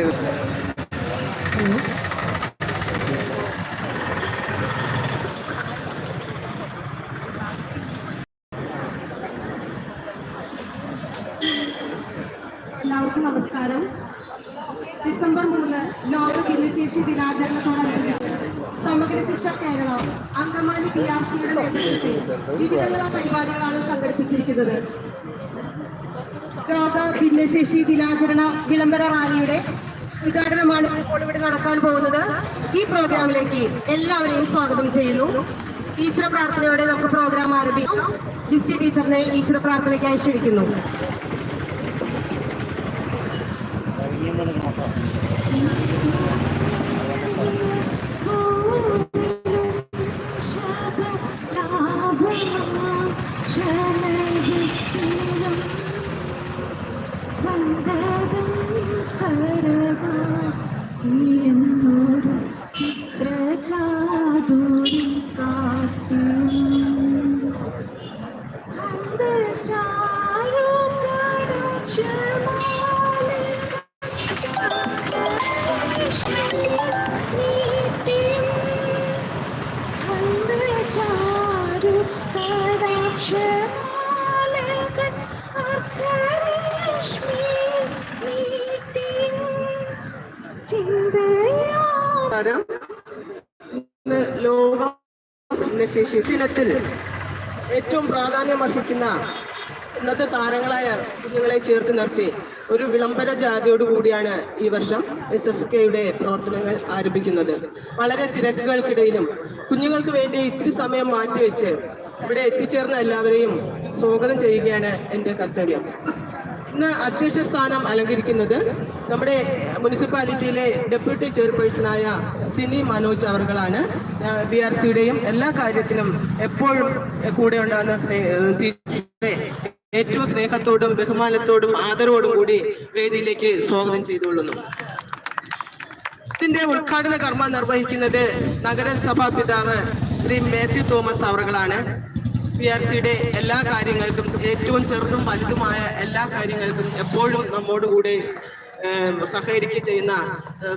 ഇതല്ലേ എല്ലാവർക്കും നമസ്കാരം. ഡിസംബർ മൂന്ന് ലോക ഭിന്നശേഷി ദിനാചരണത്തോടനുബന്ധിച്ച് സമഗ്ര ശിക്ഷ കേരളം അങ്കമാലി ഡി ആർ സിയുടെ നേതൃത്വത്തിൽ വിവിധങ്ങളായ പരിപാടികളാണ് സംഘടിപ്പിച്ചിരിക്കുന്നത്. ലോക ഭിന്നശേഷി ദിനാചരണ വിളംബര റാലിയുടെ ഉദ്ഘാടനമാണ് ഇപ്പോൾ ഇവിടെ നടക്കാൻ പോകുന്നത്. ഈ പ്രോഗ്രാമിലേക്ക് എല്ലാവരെയും സ്വാഗതം ചെയ്യുന്നു. ഈശ്വര പ്രാർത്ഥനയോടെ നമുക്ക് പ്രോഗ്രാം ആരംഭിക്കും. ഡിസ്റ്റി ടീച്ചറിനെ ഈശ്വര പ്രാർത്ഥനയ്ക്കായി ക്ഷണിക്കുന്നു. ചിത്രചാതുരി ലോക ഭിന്നശേഷി ഏറ്റവും പ്രാധാന്യം അർഹിക്കുന്ന ഇന്നത്തെ താരങ്ങളായ കുഞ്ഞുങ്ങളെ ചേർത്ത് നിർത്തി ഒരു വിളംബര ജാതിയോട് കൂടിയാണ് ഈ വർഷം എസ് എസ് കെയുടെ പ്രവർത്തനങ്ങൾ ആരംഭിക്കുന്നത്. വളരെ തിരക്കുകൾക്കിടയിലും കുഞ്ഞുങ്ങൾക്ക് വേണ്ടി ഇത്തിരി സമയം മാറ്റിവെച്ച് ഇവിടെ എത്തിച്ചേർന്ന എല്ലാവരെയും സ്വാഗതം ചെയ്യുകയാണ് എന്റെ കർത്തവ്യം. ഇന്ന് അധ്യക്ഷ സ്ഥാനം അലങ്കരിക്കുന്നത് നമ്മുടെ മുനിസിപ്പാലിറ്റിയിലെ ഡെപ്യൂട്ടി ചെയർപേഴ്സണായ സിനി മനോജ് അവർകളാണ്. ബി ആർ സിയുടെയും എല്ലാ കാര്യത്തിലും എപ്പോഴും കൂടെ ഉണ്ടാകുന്ന സ്നേഹ ഏറ്റവും സ്നേഹത്തോടും ബഹുമാനത്തോടും ആദരവോടും കൂടി വേദിയിലേക്ക് സ്വാഗതം ചെയ്തുകൊള്ളുന്നു. ഇതിന്റെ ഉദ്ഘാടന കർമ്മം നിർവഹിക്കുന്നത് നഗരസഭാ പിതാവ് ശ്രീ മാത്യു തോമസ് അവറുകളാണ് പി ആർ സിയുടെ എല്ലാ കാര്യങ്ങൾക്കും ഏറ്റവും ചെറുതും വലുതുമായ എല്ലാ കാര്യങ്ങൾക്കും എപ്പോഴും നമ്മോടുകൂടെ സഹകരിക്കുക ചെയ്യുന്ന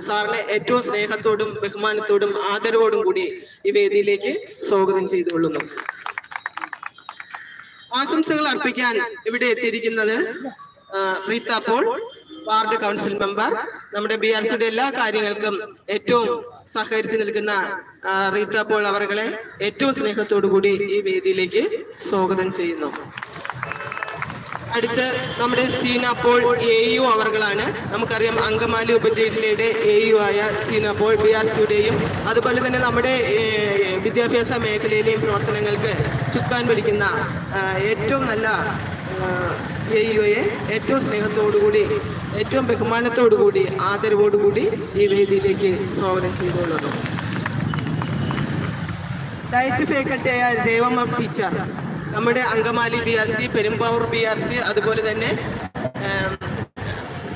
സാറിനെ ഏറ്റവും സ്നേഹത്തോടും ബഹുമാനത്തോടും ആദരവോടും കൂടി ഈ വേദിയിലേക്ക് സ്വാഗതം ചെയ്തുകൊള്ളുന്നു. ആശംസകൾ അർപ്പിക്കാൻ ഇവിടെ എത്തിയിരിക്കുന്നത് Reetha Paul ward council member നമ്മുടെ ബി ആർ സിയുടെ എല്ലാ കാര്യങ്ങൾക്കും ഏറ്റവും സഹകരിച്ചു നിൽക്കുന്ന റീത്ത പോൾ അവരെ ഏറ്റവും സ്നേഹത്തോടു കൂടി ഈ വേദിയിലേക്ക് സ്വാഗതം ചെയ്യുന്നു. അടുത്ത് നമ്മുടെ സീന പോൾ എ യു അവർകളാണ്. നമുക്കറിയാം അങ്കമാലി ഉപജില്ലയുടെ എ യു ആയ സീന പോൾ ബി ആർ സിയുടെയും അതുപോലെ തന്നെ നമ്മുടെ വിദ്യാഭ്യാസ മേഖലയിലെയും പ്രവർത്തനങ്ങൾക്ക് ചുക്കാൻ പിടിക്കുന്ന ഏറ്റവും നല്ല എ യുയെ ഏറ്റവും സ്നേഹത്തോടുകൂടി ഏറ്റവും ബഹുമാനത്തോടുകൂടി ആദരവോടുകൂടി ഈ വേദിയിലേക്ക് സ്വാഗതം ചെയ്തുകൊള്ളുന്നു. ഡയറ്റ് ഫാക്കൽറ്റിയായ ദേവമ്മ ടീച്ചർ നമ്മുടെ Angamaly B R C Perumbavoor B R C അതുപോലെ തന്നെ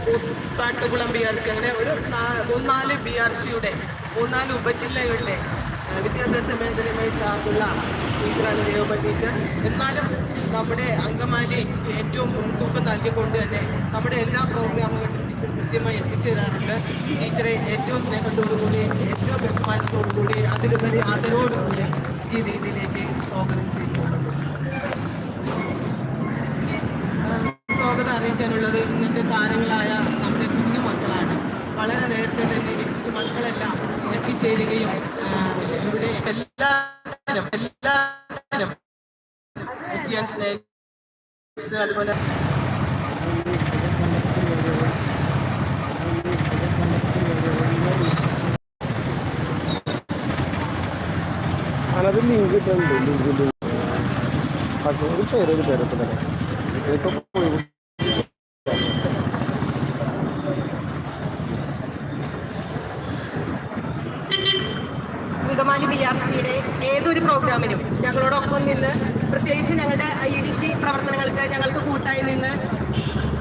കൂത്താട്ടുകുളം ബി ആർ സി അങ്ങനെ ഒരു മൂന്നാൽ ബി ആർ സിയുടെ മൂന്നാൽ ഉപജില്ലകളിലെ വിദ്യാഭ്യാസ മേഖലയുമായി ചാർന്നുള്ള ടീച്ചറാണ് ദേവമ്മ ടീച്ചർ എന്നാലും നമ്മുടെ അങ്കമാലി ഏറ്റവും മുൻതൂക്കം നൽകിക്കൊണ്ട് തന്നെ നമ്മുടെ എല്ലാ പ്രോഗ്രാമുകളും ടീച്ചർ കൃത്യമായി എത്തിച്ചേരാറുണ്ട്. ടീച്ചറെ ഏറ്റവും സ്നേഹത്തോടുകൂടി ഏറ്റവും ബഹുമാനത്തോടുകൂടി അതിലുപരി ആദരവോടുകൂടി ഈ രീതിയിലേക്ക് സ്വാഗതം ചെയ്യുന്നുള്ളത് സ്വാഗതം അറിയിക്കാനുള്ളത് ഇന്നത്തെ താരങ്ങളായ നമ്മുടെ കുഞ്ഞു മക്കളാണ്. വളരെ നേരത്തെ തന്നെ മക്കളെല്ലാം എത്തിച്ചേരുകയും ആ, ഇവിടെ എല്ലാവരും എല്ലാവരും എത്തിയാൻ സ്നേഹിച്ച് അതുപോലെ അതിനകത്ത് ലിങ്ക് ഇട്ടുണ്ട് ലിങ്കിന്റെ പക്ഷേ ഒരു പേരൊക്കെ തന്നെ ബി ആർ സിയുടെ ഏതൊരു പ്രോഗ്രാമിനും ഞങ്ങളോടൊപ്പം നിന്ന് പ്രത്യേകിച്ച് ഞങ്ങളുടെ ഐ ഡി സി പ്രവർത്തനങ്ങൾക്ക് ഞങ്ങൾക്ക് കൂട്ടായി നിന്ന്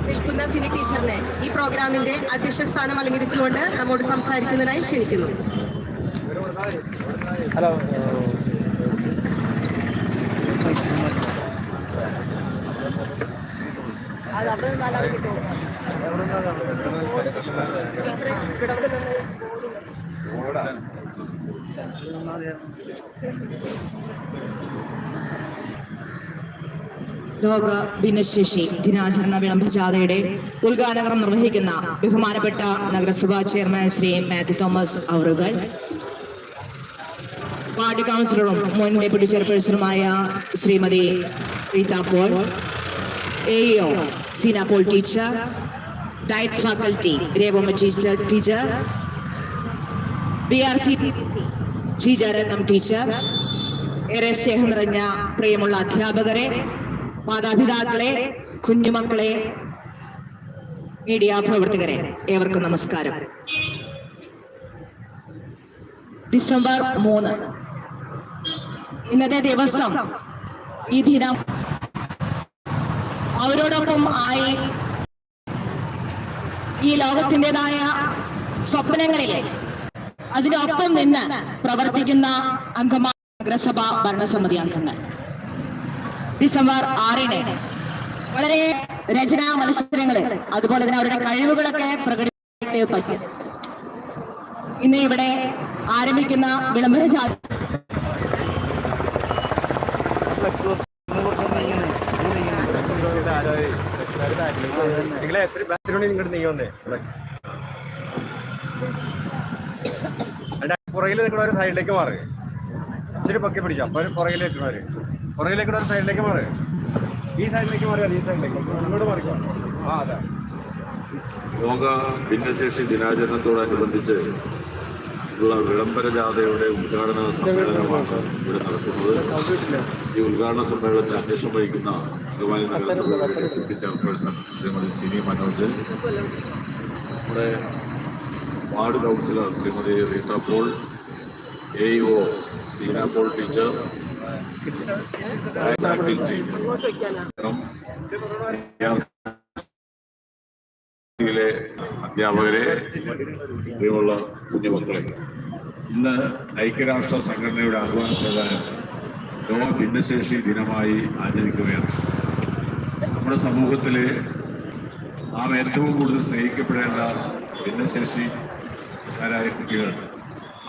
നിൽക്കുന്ന സിനി ടീച്ചറിനെ ഈ പ്രോഗ്രാമിന്റെ അധ്യക്ഷ സ്ഥാനം അലങ്കരിച്ചുകൊണ്ട് നമ്മോട് സംസാരിക്കുന്നതിനായി ക്ഷണിക്കുന്നു. ഹലോ ലോക ഭിന്നശേഷി ദിനാചരണ വിളംബജാഥയുടെ ഉദ്ഘാടനം നിർവഹിക്കുന്ന ബഹുമാനപ്പെട്ട നഗരസഭാ ചെയർമാൻ ശ്രീ മാത്യു തോമസ് അവറുകൾ വാർഡ് കൗൺസിലറും മുൻ deputy ചെയർപേഴ്സണുമായ Shrimati Reetha Paul A O Seena Paul teacher DIET faculty Revamma teacher teacher B R teacher ഏറെ സ്നേഹം നിറഞ്ഞ പ്രിയമുള്ള അധ്യാപകരെ മാതാപിതാക്കളെ കുഞ്ഞുമക്കളെ മീഡിയ പ്രവർത്തകരെ ഏവർക്കും നമസ്കാരം ഡിസംബർ മൂന്ന് ഇന്നത്തെ ദിവസം ഈ ദിനം അവരോടൊപ്പം ആയി ഈ ലോകത്തിന്റെതായ സ്വപ്നങ്ങളിൽ അതിനൊപ്പം നിന്ന് പ്രവർത്തിക്കുന്ന അംഗമായ നഗരസഭ ഭരണസമിതി അംഗങ്ങൾ. ഡിസംബർ ആറിന് വളരെ രചനാ മത്സരങ്ങൾ അതുപോലെ തന്നെ അവരുടെ കഴിവുകളൊക്കെ പ്രകടിപ്പിച്ചിട്ട് പറ്റും. ഇന്ന് ഇവിടെ ആരംഭിക്കുന്ന വിളംബര ജാഥ നിങ്ങളെ എത്ര ബാത്റൂമിൽ ഇങ്ങോട്ട് നീ വന്നേ. പുറകിൽ നിൽക്കുന്നവർ സൈഡിലേക്ക് മാറുക ഇച്ചിരി പൊക്കി പിടിച്ചു അപ്പൊ പുറകിൽ നിൽക്കുന്നവര് പുറകിൽ നിൽക്കുന്നവർ സൈഡിലേക്ക് മാറുക ഈ സൈഡിലേക്ക് മാറുക ഈ സൈഡിലേക്ക് ഇങ്ങോട്ട് മാറിക്കോ. ആ അതെ. ലോക ഭിന്നശേഷി ദിനാചരണത്തോടനുബന്ധിച്ച് വിളംബര ജാഥയുടെ ഉദ്ഘാടന സമ്മേളനമാണ് ഇവിടെ നടക്കുന്നത്. ഈ ഉദ്ഘാടന സമ്മേളനത്തിൽ അധ്യക്ഷം വഹിക്കുന്ന അങ്കമാലി നഗരസഭയുടെ ഡെപ്യൂട്ടി ചെയർപേഴ്സൺ ശ്രീമതി സിനി മനോജ്. നമ്മുടെ ward councillor Shrimati Reetha Paul A O Seena Paul teacher. ിലെ അധ്യാപകരെ പ്രിയമുള്ള കുഞ്ഞുമക്കളെ ഇന്ന് ഐക്യരാഷ്ട്ര സംഘടനയുടെ ആഹ്വാന പ്രകാരം ലോക ഭിന്നശേഷി ദിനമായി ആചരിക്കുകയാണ്. നമ്മുടെ സമൂഹത്തിൽ നാം ഏറ്റവും കൂടുതൽ സ്നേഹിക്കപ്പെടേണ്ട ഭിന്നശേഷിക്കാരായ കുട്ടികൾ.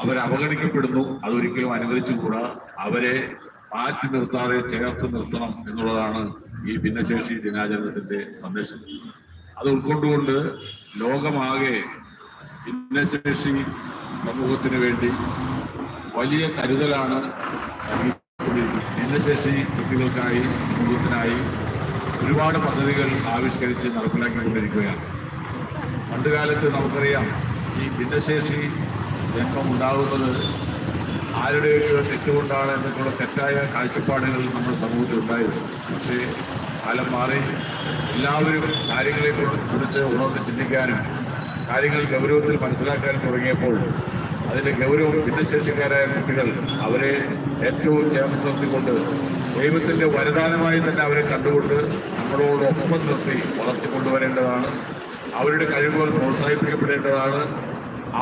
അവർ അവഗണിക്കപ്പെടുന്നു. അതൊരിക്കലും അനുവദിച്ചുകൂടാ അവരെ മാറ്റി നിർത്താതെ ചേർത്ത് നിർത്തണം എന്നുള്ളതാണ് ഈ ഭിന്നശേഷി ദിനാചരണത്തിന്റെ സന്ദേശം. അത് ഉൾക്കൊണ്ടുകൊണ്ട് ലോകമാകെ ഭിന്നശേഷി സമൂഹത്തിന് വേണ്ടി വലിയ കരുതലാണ്. ഭിന്നശേഷി കുട്ടികൾക്കായി സമൂഹത്തിനായി ഒരുപാട് പദ്ധതികൾ ആവിഷ്കരിച്ച് നടപ്പിലാക്കിക്കൊണ്ടിരിക്കുകയാണ്. പണ്ടുകാലത്ത് നമുക്കറിയാം ഈ ഭിന്നശേഷി രംഗം ഉണ്ടാകുന്നത് ആരുടെയൊക്കെ തെറ്റുകൊണ്ടാണ് എന്നൊക്കെയുള്ള തെറ്റായ കാഴ്ചപ്പാടുകൾ നമ്മുടെ സമൂഹത്തിൽ ഉണ്ടായിരുന്നു. പക്ഷേ കാലം മാറി എല്ലാവരും കാര്യങ്ങളെ കുറിച്ച് ഉണർന്ന് ചിന്തിക്കാനും കാര്യങ്ങൾ ഗൗരവത്തിൽ മനസ്സിലാക്കാൻ തുടങ്ങിയപ്പോൾ അതിന്റെ ഗൗരവം ഭിന്നശേഷിക്കാരായ കുട്ടികൾ അവരെ ഏറ്റവും ചേർത്ത് നിർത്തിക്കൊണ്ട് ദൈവത്തിന്റെ വരദാനമായി തന്നെ അവരെ കണ്ടുകൊണ്ട് നമ്മളോടൊപ്പം നിർത്തി വളർത്തിക്കൊണ്ടുവരേണ്ടതാണ്. അവരുടെ കഴിവുകൾ പ്രോത്സാഹിപ്പിക്കപ്പെടേണ്ടതാണ്.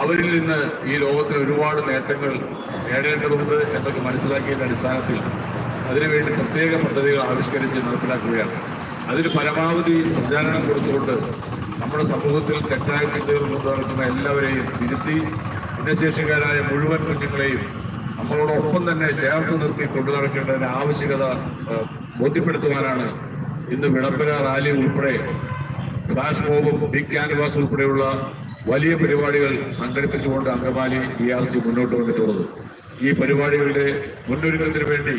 അവരിൽ നിന്ന് ഈ ലോകത്തിൽ ഒരുപാട് നേട്ടങ്ങൾ നേടേണ്ടതുണ്ട് എന്നൊക്കെ മനസ്സിലാക്കിയതിന്റെ അടിസ്ഥാനത്തിൽ അതിനുവേണ്ടി പ്രത്യേക പദ്ധതികൾ ആവിഷ്കരിച്ച് നടപ്പിലാക്കുകയാണ്. അതിന് പരമാവധി പ്രചാരണം കൊടുത്തുകൊണ്ട് നമ്മുടെ സമൂഹത്തിൽ തെറ്റായ ചിന്തകൾ കൊണ്ടു നടക്കുന്ന എല്ലാവരെയും തിരുത്തി ഭിന്നശേഷിക്കാരായ മുഴുവൻ കുഞ്ഞുങ്ങളെയും നമ്മളോടൊപ്പം തന്നെ ചേർത്ത് നിർത്തി കൊണ്ടു നടക്കേണ്ടതിന്റെ ആവശ്യകത ബോധ്യപ്പെടുത്തുവാനാണ് ഇന്ന് വിളംബര റാലി ഉൾപ്പെടെ ഫ്ലാഷ് മോബും ബിഗ് ക്യാൻവാസ് ഉൾപ്പെടെയുള്ള വലിയ പരിപാടികൾ സംഘടിപ്പിച്ചുകൊണ്ട് അങ്കമാലി ബി ആർ സി മുന്നോട്ട് വന്നിട്ടുള്ളത്. ഈ പരിപാടികളുടെ മുന്നൊരുക്കത്തിന് വേണ്ടി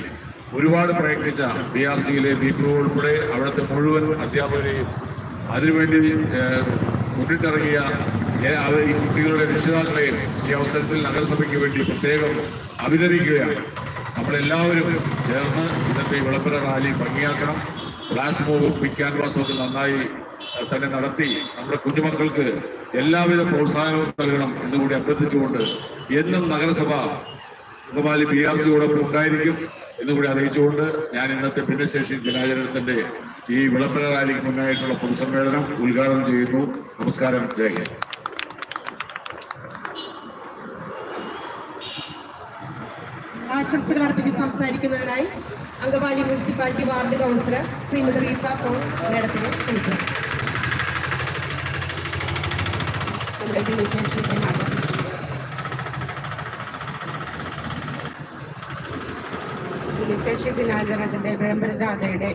ഒരുപാട് പ്രയത്നിച്ച ബി ആർ സിയിലെ ബി പി ഉൾപ്പെടെ അവിടുത്തെ മുഴുവൻ അധ്യാപകരെയും അതിനുവേണ്ടി മുന്നിട്ടിറങ്ങിയ ഈ കുട്ടികളുടെ രക്ഷിതാക്കളെയും ഈ അവസരത്തിൽ നഗരസഭയ്ക്ക് വേണ്ടി പ്രത്യേകം അഭിനന്ദിക്കുകയാണ്. നമ്മളെല്ലാവരും ചേർന്ന് ഇന്നത്തെ വിളംബര റാലി ഭംഗിയാക്കണം. ഫ്ലാഷ് മോബും പിക് ക്യാൻവാസും ഒക്കെ നന്നായി തന്നെ നടത്തി നമ്മുടെ കുഞ്ഞുമക്കൾക്ക് എല്ലാവിധ പ്രോത്സാഹനവും നൽകണം എന്നുകൂടി അഭ്യർത്ഥിച്ചുകൊണ്ട് എന്നും നഗരസഭ അങ്കമാലി ബി ആർ സിയോടൊപ്പം ഉണ്ടായിരിക്കും എന്നുകൂടി അറിയിച്ചുകൊണ്ട് ഞാൻ ഇന്നത്തെ ഭിന്നശേഷി ദിനാചരണത്തിന്റെ ഈ വിളംബര റാലിക്ക് മുന്നായിട്ടുള്ള പൊതുസമ്മേളനം ഉദ്ഘാടനം ചെയ്യുന്നു. നമസ്കാരം. ജയ് ആശംസകൾ അർപ്പിച്ച് സംസാരിക്കുന്നതിനായി Angamaly municipality ward councillor Shrimati Reetha Paul മേഡത്തിനെ ക്ഷണിക്കുന്നു. നമ്മുടെ ദിനാചരണത്തിന്റെ വിളംബര ജാഥയുടെ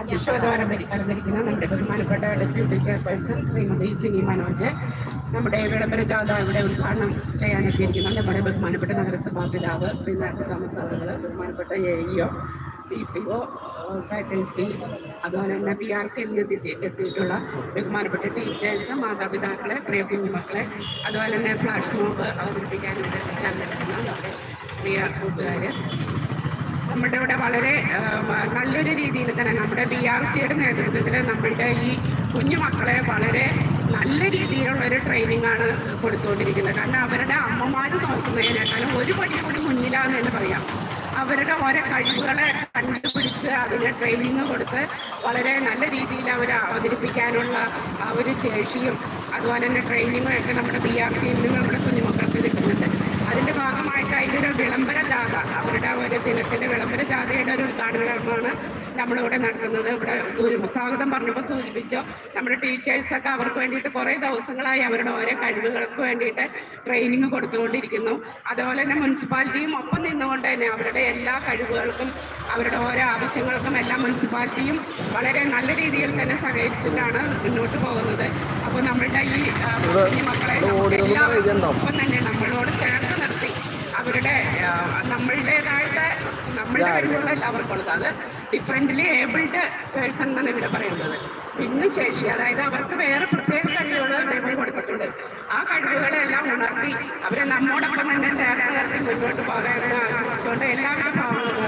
അധ്യക്ഷപദം അലങ്കരിക്കുന്ന നമ്മുടെ ബഹുമാനപ്പെട്ട ഡെപ്യൂട്ടി ചെയർപേഴ്സൺ ശ്രീമതി സിനി മനോജ്. നമ്മുടെ വിളംബര ജാഥ ഇവിടെ ഉദ്ഘാടനം ചെയ്യാനെത്തിയിരിക്കുന്ന. നമ്മുടെ ബഹുമാനപ്പെട്ട നഗരസഭാ പിതാവ് ശ്രീ തോമസ് അവറുകൾ ബഹുമാനപ്പെട്ട A E O D P O faculty അതുപോലെ തന്നെ പി ആർ സിയിൽ നിന്ന് എത്തിയിട്ടുള്ള ബഹുമാനപ്പെട്ട ടീച്ചേഴ്സ് മാതാപിതാക്കളെ പ്രിയ കുഞ്ഞുമക്കളെ അതുപോലെ തന്നെ ഫ്ലാഷ് മോബ് അവതരിപ്പിക്കാൻ ഇവിടെ എത്തിക്കാൻ നമ്മുടെ പ്രിയ കൂട്ടുകാർ നമ്മുടെ ഇവിടെ വളരെ നല്ലൊരു രീതിയിൽ തന്നെ നമ്മുടെ ബി ആർ സിയുടെ നേതൃത്വത്തിൽ നമ്മളുടെ ഈ കുഞ്ഞുമക്കളെ വളരെ നല്ല രീതിയിലുള്ള ഒരു ട്രെയിനിങ് ആണ് കൊടുത്തുകൊണ്ടിരിക്കുന്നത്. കാരണം അവരുടെ അമ്മമാർ നോക്കുന്നതിനേക്കാളും ഒരു പടി കൂടി മുന്നിലാന്ന് തന്നെ പറയാം. അവരുടെ ഓരോ കഴിവുകളെ കണ്ടുപിടിച്ച് അതിന് ട്രെയിനിങ് കൊടുത്ത് വളരെ നല്ല രീതിയിൽ അവർ അവതരിപ്പിക്കാനുള്ള ആ ഒരു ശേഷിയും അതുപോലെ തന്നെ ട്രെയിനിങ്ങും ഒക്കെ നമ്മുടെ ബി ആർ സിയിൽ നിന്ന് നമ്മുടെ കുഞ്ഞുമക്കൾക്ക് കിട്ടുന്നുണ്ട്. അതിന്റെ ഭാഗമായിട്ട് അതിന്റെ ഒരു വിളംബര ജാഥ അവരുടെ ഒരു ദിനത്തിന്റെ വിളംബര ജാഥയുടെ ഒരു ഉദ്ഘാടനമാണ് നമ്മളിവിടെ നടക്കുന്നത് ഇവിടെ സ്വാഗതം പറഞ്ഞപ്പോൾ സൂചിപ്പിച്ചു. നമ്മുടെ ടീച്ചേഴ്സൊക്കെ അവർക്ക് വേണ്ടിയിട്ട് കുറേ ദിവസങ്ങളായി അവരുടെ ഓരോ കഴിവുകൾക്ക് വേണ്ടിയിട്ട് ട്രെയിനിങ് കൊടുത്തുകൊണ്ടിരിക്കുന്നു. അതുപോലെ തന്നെ മുനിസിപ്പാലിറ്റിയും ഒപ്പം നിന്നുകൊണ്ട് തന്നെ അവരുടെ എല്ലാ കഴിവുകൾക്കും അവരുടെ ഓരോ ആവശ്യങ്ങൾക്കും എല്ലാം മുനിസിപ്പാലിറ്റിയും വളരെ നല്ല രീതിയിൽ തന്നെ സഹകരിച്ചിട്ടാണ് മുന്നോട്ട് പോകുന്നത്. അപ്പോൾ നമ്മളുടെ ഈ മക്കളെ എല്ലാവരും ഒപ്പം തന്നെ നമ്മളോട് ചേർത്ത് നിർത്തി. അവരുടെ നമ്മളുടേതായിട്ട് നമ്മളുടെ കഴിവുകളല്ല അവർക്കുള്ളത്. അത് ഡിഫറെന്റ്ലി ഏബിൾഡ് പേഴ്സൺ എന്നാണ് ഇവിടെ പറയുന്നത്. ഭിന്നശേഷി അതായത് അവർക്ക് വേറെ പ്രത്യേക കഴിവുകൾ ദൈവം കൊടുത്തിട്ടുണ്ട്. ആ കഴിവുകളെല്ലാം ഉണർത്തി അവരെ നമ്മോടൊപ്പം തന്നെ ചേർത്ത് നിർത്തി മുന്നോട്ട് പോകാൻ ആശംസിച്ചുകൊണ്ട് എല്ലാവിധ ഭാവങ്ങളും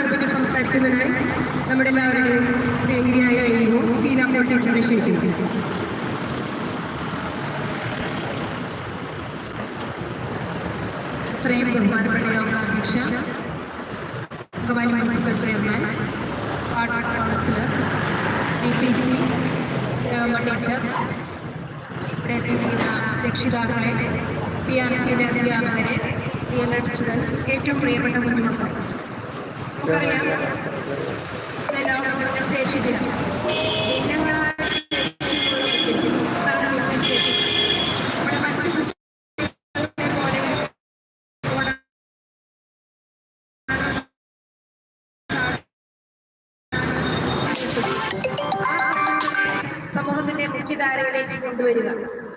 അർപ്പിച്ച് സംസാരിക്കുന്നതിനായി നമ്മുടെ എല്ലാവരുടെയും പ്രിയങ്കരിയായ സീന ക്ഷണിക്കുന്നു. ഇത്രയും ബഹുമാനപ്പെട്ട യോഗാധ്യക്ഷ Angamaly municipal chairman ward councillor D P C teacher ഇവിടെ എത്തിയിരിക്കുന്ന രക്ഷിതാക്കളെ പി ആർ സിയുടെ അധ്യാപകരെ പി എൽ എഡ് സ്റ്റുഡൻസ് ഏറ്റവും പ്രിയപ്പെട്ട കുഞ്ഞുമക്കൾ. നമുക്കറിയാം ഇന്ന് മുഖ്യധാരകളിലേക്ക് കൊണ്ടുവരിക.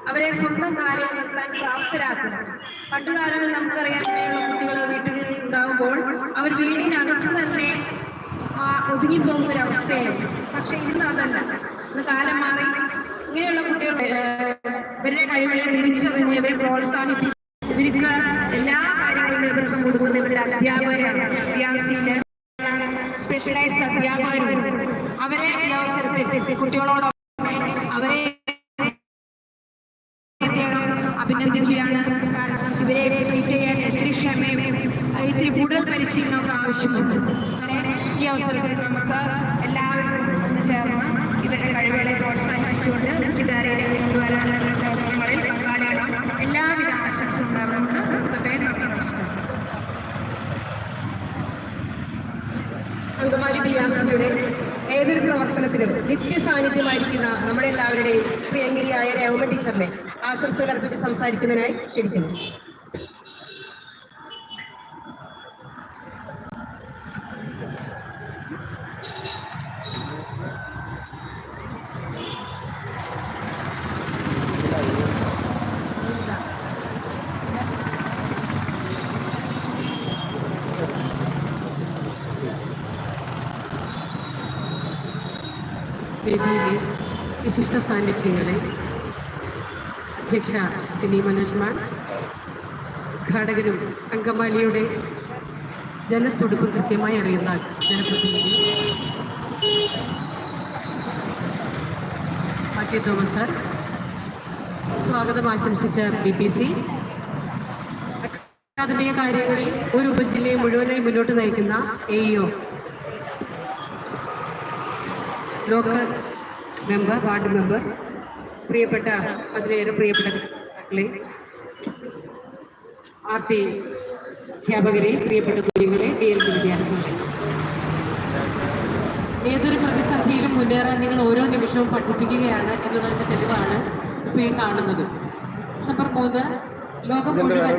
അവരെ സ്വന്തം കാര്യം നിർത്താൻ പ്രാപ്തരാക്കുക. പണ്ടുകാലങ്ങൾ നമുക്കറിയാം ഇങ്ങനെയുള്ള കുട്ടികൾ വീട്ടിൽ ഉണ്ടാകുമ്പോൾ അവർ വീടിനകത്ത് തന്നെ ഒതുങ്ങിപ്പോകുന്ന ഒരു അവസ്ഥയാണ് പക്ഷെ ഇന്ന് അതല്ല. ഇന്ന് കാലം മാറി. ഇങ്ങനെയുള്ള കുട്ടികൾ ഇവരുടെ കഴിവുകളെ തിരിച്ചറിഞ്ഞ് ഇവരെ പ്രോത്സാഹിപ്പിച്ച് ഇവർക്ക് എല്ലാ കാര്യങ്ങളും നേതൃത്വം കൊടുക്കുന്ന ഇവരുടെ അധ്യാപകരാണ്. വിദ്യാർത്ഥിയുടെ സ്പെഷ്യലൈസ്ഡ് അധ്യാപകരുണ്ട്. അവരെ ഈ അവസരത്തിൽ അഭിനന്ദിക്കുകയാണ് ഇവരെ ട്രീറ്റ് ചെയ്യാൻ ഇത്തിരി ക്ഷമയും ഇത്തിരി കൂടുതൽ പരിശീലനമൊക്കെ ആവശ്യമുണ്ട്. ഈ അവസരത്തിൽ നമുക്ക് എല്ലാവരും ചേർന്ന് ഇവരുടെ കഴിവുകളെ പ്രോത്സാഹിപ്പിച്ചുകൊണ്ട് വിദ്യാലയത്തെ കൊണ്ടുവരാനുള്ള പ്രവർത്തനങ്ങളിൽ പങ്കാളികളാണ് എല്ലാവിധ ആശംസ ഉണ്ടാകുന്നത് നമസ്കാരം. അങ്കമാലി ബി ഏതൊരു പ്രവർത്തനത്തിലും നിത്യസാന്നിധ്യമായിരിക്കുന്ന നമ്മുടെ എല്ലാവരുടെയും പ്രിയങ്കരിയായ രേവമ ടീച്ചറിനെ ആശംസകൾ അർപ്പിച്ച് സംസാരിക്കുന്നതിനായി ക്ഷണിക്കുന്നു. സാന്നിധ്യങ്ങളെ. അധ്യക്ഷ സിനി മനോജ്മാൻ ഉദ്ഘാടകനും അങ്കമാലിയുടെ ജനത്തുടുപ്പ് കൃത്യമായി അറിയുന്ന ജനപ്രതിനിധി. മാത്യു തോമസ് സാർ. സ്വാഗതം ആശംസിച്ച ബി പി സി. അക്കാദമിക കാര്യങ്ങളിൽ ഒരു ഉപജില്ലയെ മുഴുവനായി മുന്നോട്ട് നയിക്കുന്ന A E O local member ward member പ്രിയപ്പെട്ട അതിലേറെ പ്രിയപ്പെട്ട മക്കളെ ആർത്തി അധ്യാപകരെ പ്രിയപ്പെട്ട കുഞ്ഞുങ്ങളെ ഡി എൽ വിദ്യാർത്ഥികളെ. ഏതൊരു പ്രതിസന്ധിയിലും മുന്നേറാൻ നിങ്ങൾ ഓരോ നിമിഷവും പഠിപ്പിക്കുകയാണ് എന്നുള്ളതിന്റെ തെളിവാണ് ഇപ്പോൾ ഈ കാണുന്നത്. ഡിസംബർ മൂന്ന് ലോകം മുഴുവൻ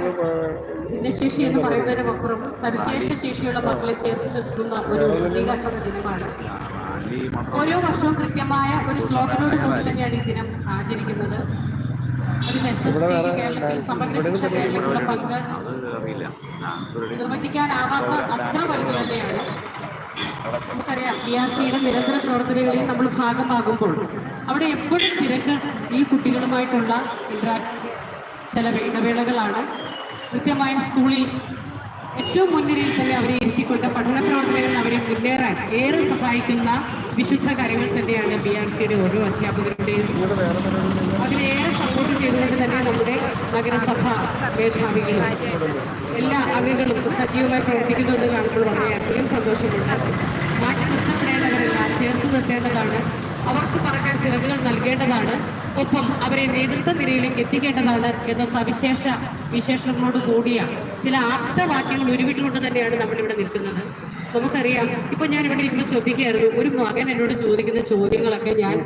ഭിന്നശേഷി എന്ന് പറയുന്നതിനപ്പുറം സവിശേഷ ശേഷിയുള്ള മക്കളെ ചേർത്ത് നിർത്തുന്ന ഒരു പ്രതീകാത്മക ദിനമാണ്. ഓരോ വർഷവും കൃത്യമായ ഒരു സ്ലോഗനോട് കൂടി തന്നെയാണ് ഈ ദിനം ആചരിക്കുന്നത്. നിർവചിക്കാനാവാത്ത അത്ര വലുത് തന്നെയാണ്. നമുക്കറിയാം ബി ആർ സിയുടെ നിരന്തര പ്രവർത്തനങ്ങളിൽ നമ്മൾ ഭാഗമാകുമ്പോൾ അവിടെ എപ്പോഴും തിരക്ക് ഈ കുട്ടികളുമായിട്ടുള്ള ഇന്ററാക്ഷൻ ചില ഇടവേളകളാണ് കൃത്യമായും സ്കൂളിൽ ഏറ്റവും മുൻനിരയിൽ തന്നെ അവരെ ഇരുത്തിക്കൊണ്ട് പഠന പ്രവർത്തനങ്ങളിൽ അവരെ മുന്നേറാൻ ഏറെ സഹായിക്കുന്ന വിശുദ്ധ കാര്യങ്ങൾ തന്നെയാണ് ബി ആർ സിയുടെ ഓരോ അധ്യാപകരുടെയും അതിലേറെ സപ്പോർട്ട് ചെയ്തുകൊണ്ട് തന്നെ നമ്മുടെ നഗരസഭ മേധാവികളും എല്ലാ അംഗങ്ങളും സജീവമായി പ്രവർത്തിക്കുന്നു എന്ന് കാണുമ്പോൾ വളരെയധികം സന്തോഷമുണ്ട്. മാറ്റി നിർത്തപ്പെടേണ്ടവരല്ല ചേർത്ത് നിർത്തേണ്ടതാണ്. അവർക്ക് പറക്കാൻ ചിലവുകൾ നൽകേണ്ടതാണ്. ഒപ്പം അവരെ നേതൃത്വ നിരയിലേക്ക് എത്തിക്കേണ്ടതാണ് എന്ന സവിശേഷ വിശേഷങ്ങളോട് കൂടിയ ചില ആപ്തവാക്യങ്ങൾ ഉരുവിട്ടുകൊണ്ട് തന്നെയാണ് നമ്മളിവിടെ നിൽക്കുന്നത്. നമുക്കറിയാം ഇപ്പൊ ഞാൻ ഇവിടെ ഇരിക്കുമ്പോൾ ശ്രദ്ധിക്കുകയായിരുന്നു. ഒരു മകൻ എന്നോട് ചോദിക്കുന്ന ചോദ്യങ്ങളൊക്കെ ഞാൻ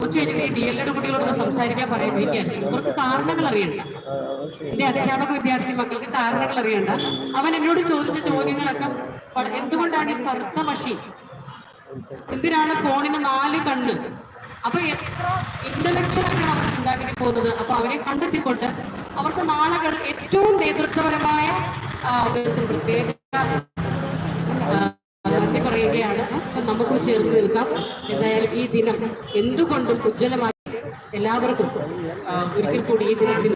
കൊച്ചു എനിക്ക് ഡി എൽ എഡ് കുട്ടികളോട് സംസാരിക്കാൻ പറയുമ്പോഴേക്കായിരുന്നു അവർക്ക് കാരണങ്ങൾ അറിയണ്ട. എന്റെ അധ്യാപക വിദ്യാർത്ഥി മക്കൾക്ക് കാരണങ്ങൾ അറിയണ്ട. അവൻ എന്നോട് ചോദിച്ച ചോദ്യങ്ങളൊക്കെ എന്തുകൊണ്ടാണ് ഈ കറുത്ത മഷി? എന്തിനാണ് ഫോണിന് നാല് കണ്ണ്? അപ്പൊ എത്ര ഇന്റലക്ച്വൽ ആണ് അവർ ചിന്താഗതി പോകുന്നത്? അപ്പൊ അവരെ കണ്ടെത്തിക്കൊണ്ട് അവർക്ക് നാളെ ഏറ്റവും നേതൃത്വപരമായ പ്രത്യേക നന്ദി പറയുകയാണ്. നമുക്കും ചേർന്ന് നിൽക്കാം. എന്തായാലും ഈ ദിനം എന്തുകൊണ്ടും ഉജ്ജ്വലമായി എല്ലാവർക്കും ഒരിക്കൽ കൂടി ഈ ദിനത്തിൽ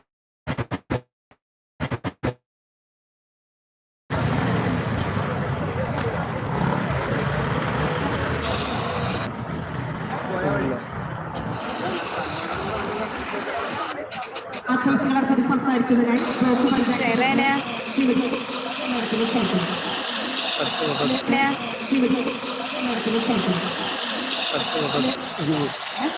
ആശംസകൾ അർപ്പിച്ച് സംസാരിക്കുന്നതിനായി ബ്ലോക്ക് പഞ്ചായത്ത് ശ്രീമതി നടത്തുന്ന ക്ഷണിക്കുന്നു. ശ്രീമതി നടത്തുന്ന ക്ഷണിക്കുന്നു.